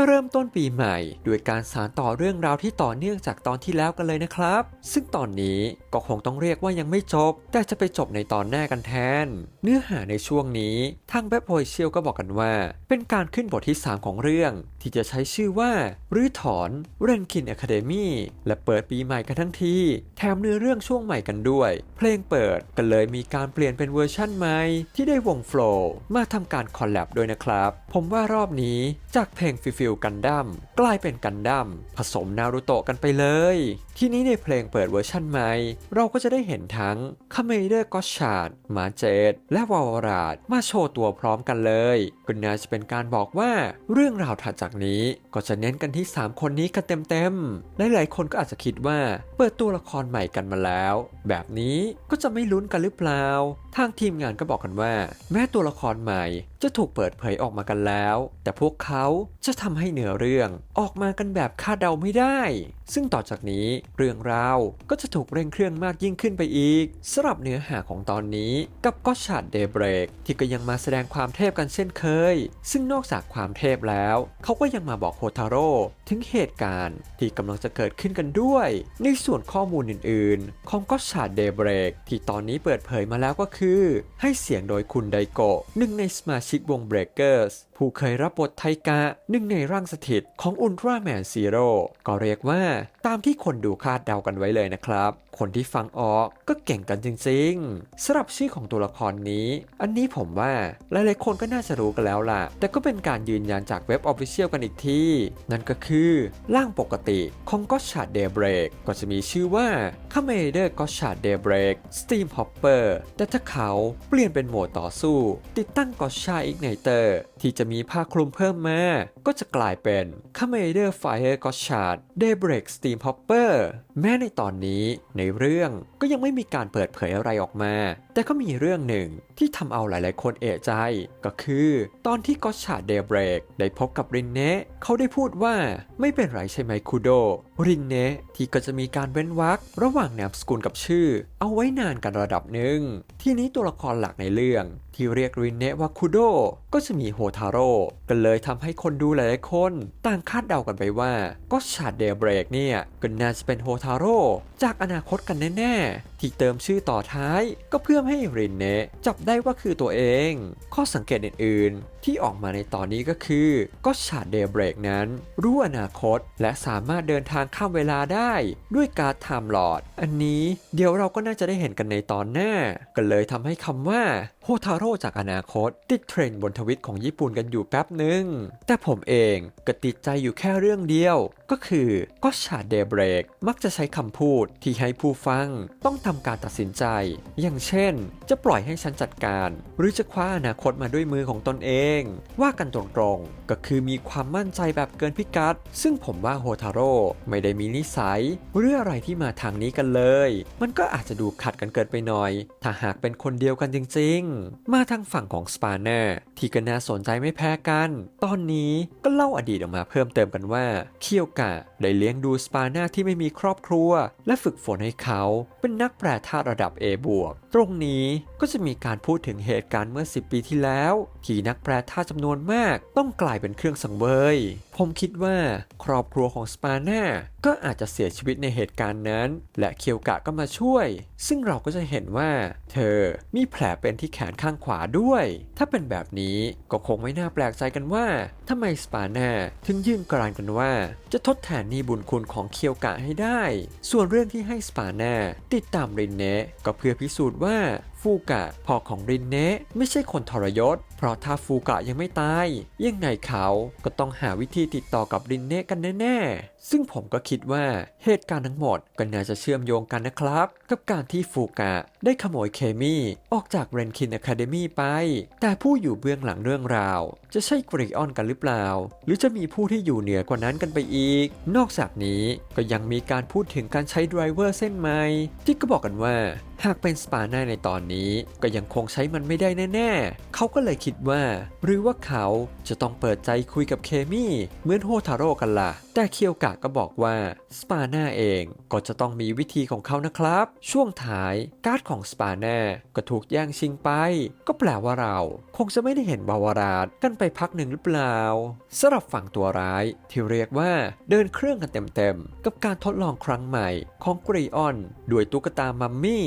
ก็เริ่มต้นปีใหม่ ด้วยการสานต่อเรื่องราวที่ต่อเนื่องจากตอนที่แล้วกันเลยนะครับ ซึ่งตอนนี้ก็คงต้องเรียกว่ายังไม่จบ แต่จะไปจบในตอนหน้ากันแทน เนื้อหาในช่วงนี้ทางเว็บโอเชียลก็บอกกันว่า เป็นการขึ้นบทที่ 3 ของเรื่อง ที่จะใช้ชื่อว่ารื้อถอนเรนคินอะคาเดมี่และเปิดปีใหม่กันทั้งที แถมเนื้อเรื่องช่วงใหม่กันด้วย เพลงเปิดก็เลยมีการเปลี่ยนเป็นเวอร์ชั่นใหม่ที่ได้วงโฟล์มาทำการคอลแลบด้วยนะครับ ผมว่ารอบนี้จากเพลงฟิฟิลกันดั้มกลายเป็นกันดั้มผสมนารูโตะกันไปเลย ทีนี้ในเพลงเปิดเวอร์ชั่นใหม่ เราก็จะได้เห็นทั้งคาเมเดอร์ก็ชาดมาเจดและวาวราดมาโชว์ตัวพร้อมกันเลยก็น่าจะเป็นการบอกว่าเรื่องราวถัดจากนี้ก็จะเน้นกันที่ 3 คนนี้กันเต็มๆหลายๆคนก็อาจจะคิดว่าเปิดตัวละครใหม่กันมาแล้ว แบบนี้ก็จะไม่ลุ้นกันหรือเปล่า ทางทีมงานก็บอกกันว่า แม้ตัวละครใหม่จะถูกเปิดเผยออกมากันแล้ว แต่พวกเขาจะทำให้เนื้อเรื่องออกมากันแบบคาดเดาไม่ได้ ซึ่งต่อจากนี้เรื่องราวก็จะถูกเร่งเครื่องมากยิ่งขึ้นไปอีกสำหรับเนื้อหาของตอนนี้กับก็ชาดเดย์เบรกที่ก็ยังมาแสดงความเทพกันเช่นเคย ซึ่งนอกจากความเทพแล้ว เขาก็ยังมาบอกโฮทาโร่ถึงเหตุการณ์ที่กำลังจะเกิดขึ้นกันด้วย ในส่วนข้อมูลอื่นๆ ของก็ชาดเดย์เบรกที่ตอนนี้เปิดเผยมาแล้วก็คือ ให้เสียงโดยคุณไดโกะหนึ่งในสมาชิกวงเบรกเกอร์สผู้เคยรับบทไทกะหนึ่งในร่างสถิตของอุลตร้าแมนซีโร่ก็เรียกว่าตามที่คนดูคาดเดากันไว้เลยนะครับ คนที่ฟังออกก็เก่งกันจริงๆสำหรับชื่อของตัวละครนี้ อันนี้ผมว่าหลายๆคนก็น่าจะรู้กันแล้วล่ะ แต่ก็เป็นการยืนยันจากเว็บออฟฟิเชียลกันอีกที นั่นก็คือร่างปกติของก็ชาเดเบรกก็จะมีชื่อว่าคาเมเดอร์ก็ชาเดเบรกสตีมฮอปเปอร์แต่ถ้าเขาเปลี่ยนเป็นโหมดต่อสู้ ติดตั้งก็ชาอิกไนเตอร์ที่จะมีผ้าคลุมเพิ่มมาก็จะกลายเป็นคาเมเดอร์ไฟเออร์ก็ชาดเดย์เบรกสตีมฮอปเปอร์แม้ในตอนนี้ในเรื่องก็ยังไม่มีการเปิดเผยอะไรออกมา แต่ก็มีเรื่องหนึ่งที่ทำเอาหลายๆคนเอะใจ ก็คือตอนที่ก็ชาดเดย์เบรกได้พบกับรินเนะเขาได้พูดว่าไม่เป็นไรใช่ไหมคูโด รินเนะที่ก็จะมีการเว้นวรรคระหว่างนามสกุลกับชื่อ เอาไว้นานกันระดับหนึ่ง ทีนี้ตัวละครหลักในเรื่อง ที่เรียกรินเนะว่าคุโดก็จะมีโฮทาโร่ก็เลยทำให้คนดูหลายๆคน ต่างคาดเดากันไปว่าก็ชาดเดเบรกเนี่ยก็น่าจะเป็นโฮทาโร่จากอนาคตกันแน่ๆ ที่เติมชื่อต่อท้าย ก็เพื่อให้รินเนะจับได้ว่าคือตัวเอง ข้อสังเกตอื่นๆที่ออกมาในตอนนี้ก็คือก็ชาดเดเบรกนั้น รู้อนาคต และสามารถเดินทางข้ามเวลาได้ ด้วยการไทม์ลอด อันนี้เดี๋ยวเราก็น่าจะได้เห็นกันในตอนหน้าก็เลยทำให้คำว่าโฮทาโร่จากอนาคต ติดเทรนด์บนทวิตของญี่ปุ่นกันอยู่แป๊บหนึ่งแต่ผมเองก็ติดใจอยู่แค่เรื่องเดียว ก็คือก็ชาดเดเบรกมักจะใช้คำพูดที่ให้ผู้ฟังต้องทำการตัดสินใจ อย่างเช่น จะปล่อยให้ฉันจัดการ หรือจะคว้าอนาคตมาด้วยมือของตนเอง ว่ากันตรงๆ ก็คือมีความมั่นใจแบบเกินพิกัด ซึ่งผมว่าโฮทาโร่ไม่ได้มีนิสัยหรืออะไรที่มาทางนี้กันเลย มันก็อาจจะดูขัดกันเกินไปหน่อย ถ้าหากเป็นคนเดียวกันจริงๆ มาทางฝั่งของสปาเนอร์ที่ก็น่าสนใจไม่แพ้กัน ตอนนี้ก็เล่าอดีตออกมาเพิ่มเติมกันว่าเคียวกะได้เลี้ยงดูสปานอร์ที่ไม่มีครอบครัว และฝึกฝนให้เขาเป็นนักแปรธาตุระดับ A บวกตรงนี้ก็จะมีการพูดถึงเหตุการณ์เมื่อ 10 ปีที่แล้ว ที่นักแปรธาตุจำนวนมากต้องกลายเป็นเครื่องสังเวย ผมคิดว่าครอบครัวของสปาน่าก็อาจจะเสียชีวิตในเหตุการณ์นั้น และเคียวกะก็มาช่วย ซึ่งเราก็จะเห็นว่า เธอมีแผลเป็นที่แขนข้างขวาด้วย ถ้าเป็นแบบนี้ก็คงไม่น่าแปลกใจกันว่าทำไมสปาน่าถึงยื่นกรานกันว่าจะทดแทนหนี้บุญคุณของเคียวกะให้ได้ ส่วนเรื่องที่ให้สปาแน่ติดตามรินเนะก็เพื่อพิสูจน์ว่าฟูกะพ่อของรินเนะไม่ใช่คนทรยศ เพราะถ้าฟูกะยังไม่ตาย ยังไงเขาก็ต้องหาวิธีติดต่อกับรินเนะกันแน่ ๆ ซึ่งผมก็คิดว่าเหตุการณ์ทั้งหมดก็น่าจะเชื่อมโยงกันนะครับ กับการที่ฟูกะได้ขโมยเคมีออกจากเรนคินอะคาเดมี่ไป แต่ผู้อยู่เบื้องหลังเรื่องราว จะใช่กริออนกันหรือเปล่า หรือจะมีผู้ที่อยู่เหนือกว่านั้นกันไปอีก นอกจากนี้ก็ยังมีการพูดถึงการใช้ไดรเวอร์เส้นไม้ที่ก็บอกกันว่า หากเป็นสปาน่าในตอนนี้ก็ยังคงใช้มันไม่ได้แน่ ๆ เขาก็เลยคิดว่า หรือว่าเขาจะต้องเปิดใจคุยกับเคมี่เหมือนโฮทาโร่กันล่ะ แต่เคียวกะะก็บอกว่าสปาน่าเองก็จะต้องมีวิธีของเขานะครับ ช่วงท้ายการ์ดของสปาน่าก็ถูกแย่งชิงไป ก็แปลว่าเรา คงจะไม่ได้เห็นบาวาราดกันไปพักหนึ่งหรือเปล่าสำหรับฝั่งตัวร้ายที่เรียกว่าเดินเครื่องกันเต็มๆกับการทดลองครั้งใหม่ของกรีออนด้วยตุ๊กตามัมมี่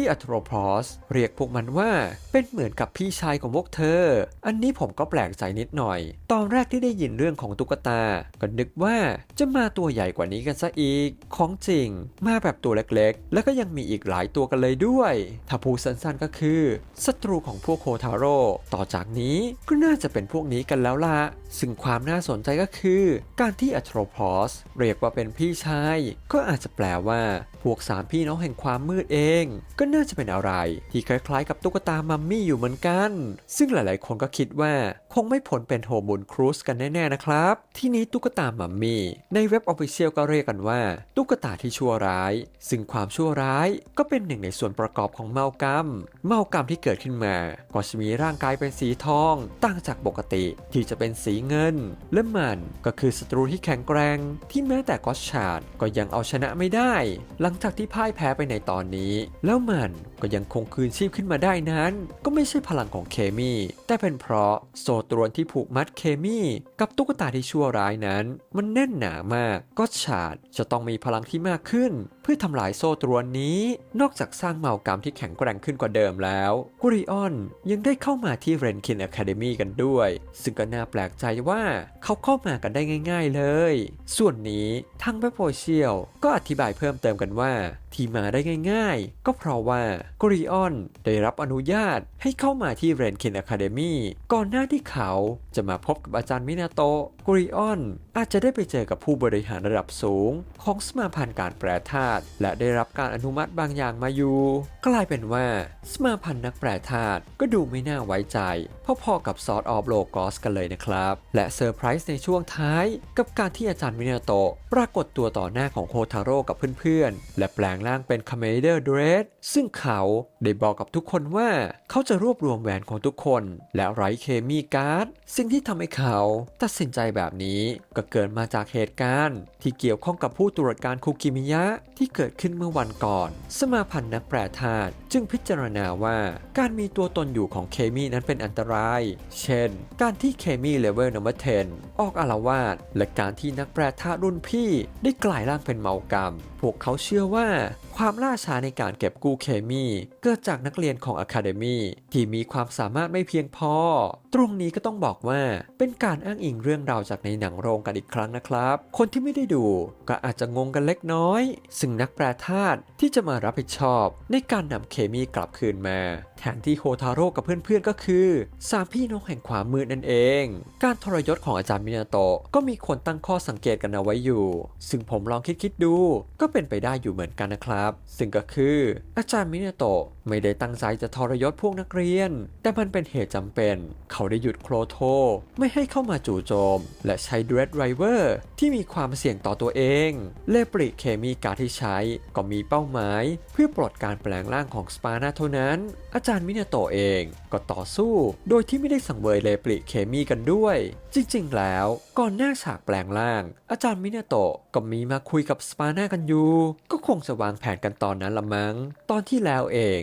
ที่อัตโรพอสเรียกพวกมันว่า เป็นเหมือนกับพี่ชายของพวกเธอ อันนี้ผมก็แปลกใจนิดหน่อย ตอนแรกที่ได้ยินเรื่องของตุ๊กตา ก็นึกว่าจะมาตัวใหญ่กว่านี้กันซะอีก ของจริง มาแบบตัวเล็กๆ แล้วก็ยังมีอีกหลายตัวกันเลยด้วย ถ้าพูดสั้นๆก็คือศัตรูของพวกโคทาโร่ต่อจากนี้ก็น่าจะเป็นพวกนี้กันแล้วล่ะซึ่งความน่าสนใจก็คือ การที่อัตโรพอสเรียกว่าเป็นพี่ชาย ก็อาจจะแปลว่า พวกสามพี่น้องแห่งความมืดเอง ก็น่าจะเป็นอะไร ที่คล้ายๆกับตุ๊กตามัมมี่อยู่เหมือนกัน ซึ่งหลายๆ คนก็คิดว่าคงไม่พ้นเป็นโฮมูนครูสกันแน่ๆนะครับ ที่นี้ตุ๊กตามัมมี่ในเว็บออฟฟิเชียลก็เรียกกันว่า ตุ๊กตาที่ชั่วร้าย ซึ่งความชั่วร้ายก็เป็นหนึ่งในส่วนประกอบของเมากรรม เมากรรมที่เกิดขึ้นมา ก็จะมีร่างกายเป็นสีทองต่างจากปกติที่จะเป็นสีเงิน และมันก็คือศัตรูที่แข็งแกร่งที่แม้แต่ก็อตชาร์ดก็ยังเอาชนะไม่ได้ หลังจากที่พ่ายแพ้ไปในตอนนี้แล้วมันก็ยังคงคืนชีพขึ้นมาได้นั้น ก็ไม่ใช่พลังของเคมี แต่เป็นเพราะโซ่ตรวนที่ผูกมัดเคมีกับตุ๊กตาที่ชั่วร้ายนั้น มันแน่นหนามากก็ชาดจะต้องมีพลังที่มากขึ้น พื่อทำลายโซ่ตรวนนี้ นอกจากสร้างเมากรรมที่แข็งแกร่งขึ้นกว่าเดิมแล้วกุริออนยังได้เข้ามาที่เรนคินอะคาเดมีกันด้วย ซึ่งก็น่าแปลกใจว่าเขาเข้ามากันได้ง่าย ๆเลย ส่วนนี้ทางเว็บโซเชียลก็อธิบายเพิ่มเติมกันว่า ที่มาได้ง่าย ๆ ก็เพราะว่ากุริออนได้รับอนุญาตให้เข้ามาที่เรนคินอะคาเดมีก่อนหน้าที่เขาจะมาพบกับอาจารย์มินาโตะกุริออนอาจจะได้ไปเจอกับผู้บริหารระดับสูง ของสมาพันธ์การแปรธาตุและได้รับการอนุมัติบางอย่างมาอยู่กลายเป็นว่าสมาพันธ์นักแปรธาตุก็ดูไม่น่าไว้ใจพอๆกับซอสออฟโลกอสกันเลยนะครับ และเซอร์ไพรส์ในช่วงท้ายกับการที่อาจารย์มินาโตะปรากฏตัวต่อหน้าของโคทาโร่กับเพื่อนๆ และแปลงร่างเป็นคาเมเดอร์เดรสซึ่งเขาได้บอกกับทุกคนว่าเขาจะรวบรวมแหวนของทุกคน และไร้เคมีการ์ดสิ่งที่ทำให้เขาตัดสินใจแบบนี้ก็เกิดมาจากเหตุการณ์ ที่เกี่ยวข้องกับผู้ตรวจการคุกิมิยะ ที่เกิดขึ้นเมื่อวันก่อน สมาพันธ์นักแปรธาตุจึงพิจารณาว่าการมีตัวตนอยู่ของเคมีนั้นเป็นอันตราย เช่น การที่เคมีเลเวลนัมเบอร์10ออกอารวาสและการที่นักแปรธาตุรุ่นพี่ได้กลายร่างเป็นเมากรรม พวกเขาเชื่อว่าความล่าช้าในการเก็บกู้เคมีเกิดจากนักเรียนของอะคาเดมีที่มีความสามารถไม่เพียงพอ ตรงนี้ก็ต้องบอกว่าเป็นการอ้างอิงเรื่องราวจากในหนังโรงกันอีกครั้งนะครับ คนที่ไม่ได้ดูก็อาจจะงงกันเล็กน้อย ซึ่งนักแปรธาตุที่จะมารับผิดชอบ ในการนำเคมีกลับคืนมา แทนที่โฮทาโร่กับเพื่อนๆก็คือ สามพี่น้องแห่งความมืดนั่นเอง การทรยศของอาจารย์มินาโตะก็มีคนตั้งข้อสังเกตกันเอาไว้อยู่ ซึ่งผมลองคิดๆดู ก็เป็นไปได้อยู่เหมือนกันนะครับ ซึ่งก็คืออาจารย์มินาโตะ ไม่ได้ตั้งใจจะทรยศพวกนักเรียน แต่มันเป็นเหตุจำเป็น เขาได้หยุดโครโท ไม่ให้เข้ามาจู่โจม และใช้ด r รดไรเวอร์ที่มีความเสี่ยงต่อตัวเอง เลปริเคมีการที่ใช้ก็มีเป้าหมาย เพื่อปลดการแปลงร่างของสปาร์นาเท่านั้น อาจารย์มินาโตเองก็ต่อสู้โดยที่ไม่ได้สังเวยเลปริเคมีกันด้วย จริงๆ แล้วก่อนหน้าฉากแปลงร่าง อาจารย์มินาโตก็มีมาคุยกับสปาร์นากันอยู่ ก็คงจะวางแผนกันตอนนั้นละมั้ง ตอนที่แล้วเอง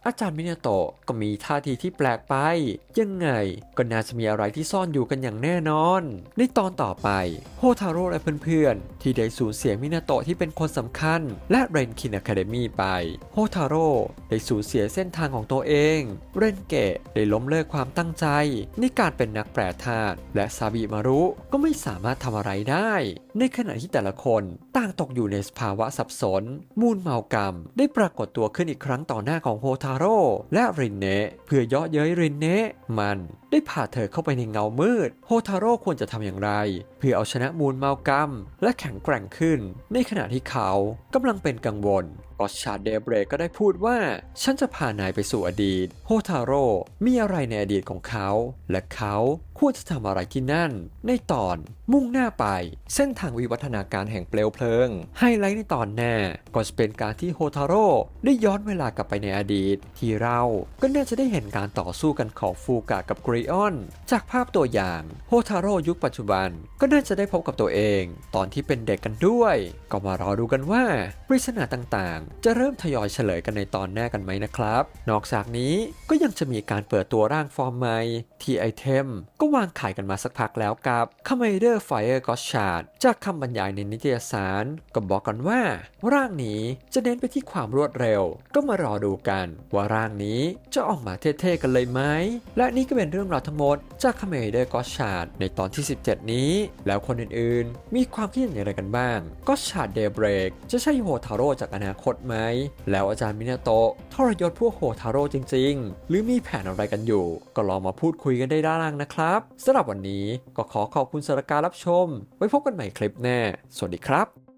อาจารย์มินาโตะก็มีท่าทีที่แปลกไป ยังไงก็น่าจะมีอะไรที่ซ่อนอยู่กันอย่างแน่นอน ในตอนต่อไปโฮทาโร่และเพื่อนๆ ที่ได้สูญเสียมินาโตะที่เป็นคนสำคัญ และเรนคินอะคาเดมีไปโฮทาโร่ได้สูญเสียเส้นทางของตัวเอง เรนเกะได้ล้มเลิกความตั้งใจ ในการเป็นนักแปรธาตุและซาบิมารุก็ไม่สามารถทำอะไรได้ ในขณะที่แต่ละคนต่างตกอยู่ในสภาวะสับสน มูลเมากรรม ได้ปรากฏตัวขึ้นอีกครั้งต่อหน้าของโฮทาโร่และรินเนะเพื่อเยาะเย้ยรินเนะมัน ได้พาเธอเข้าไปในเงามืด โฮทาโร่ควรจะทำอย่างไร เพื่อเอาชนะมูลเมากรรม และแข็งแกร่งขึ้น ในขณะที่เขากำลังเป็นกังวลกอชาเดเบรกก็ได้พูดว่า ฉันจะพานายไปสู่อดีต โฮทาโร่มีอะไรในอดีตของเขา และเขาควรจะทำอะไรที่นั่น ในตอนมุ่งหน้าไป เส้นทางวิวัฒนาการแห่งเปลวเพลิง ไฮไลท์ในตอนหน้าก็จะเป็นการที่โฮทาโร่ได้ย้อนเวลากลับไปในอดีต ที่เราก็น่าจะได้เห็นการต่อสู้กันของฟูกะกับกรีริออน จากภาพตัวอย่างโฮทาโร่ยุคปัจจุบัน ก็น่าจะได้พบกับตัวเอง ตอนที่เป็นเด็กกันด้วย ก็มารอดูกันว่าปริศนาต่างๆ จะเริ่มทยอยเฉลยกันในตอนหน้ากันไหมนะครับ นอกจากนี้ก็ยังจะมีการเปิดตัวร่างฟอร์มใหม่ที่ไอเทมก็วางขายกันมาสักพักแล้วกับ c o m m a n d e r Fire g o s h a r d จากคำบรรยายในนิตยสาร ก็บอกกันว่า ร่างนี้จะเน้นไปที่ความรวดเร็ว ก็มารอดูกัน ว่าร่างนี้จะออกมาเท่ๆกันเลยไหม และนี่ก็เป็นเรื่องราวทั้งหมดจาก c o m m a n d e r g o s h a r d ในตอนที่ 17 นี้ แล้วคนอื่นๆ มีความคิดเห็นอย่างไรกันบ้าง g o s h a r d Daybreak จะใช่โฮทาโร่จากอนาคตไหม แล้วอาจารย์มินาโตะทรยศพวกโฮทาโร่จริง ๆ หรือมีแผนอะไรกันอยู่ ก็ลองมาพูดคุยกันได้ด้านล่างนะครับสำหรับวันนี้ก็ขอขอบคุณสำหรับการรับชม ไว้พบกันใหม่คลิปหน้าสวัสดีครับ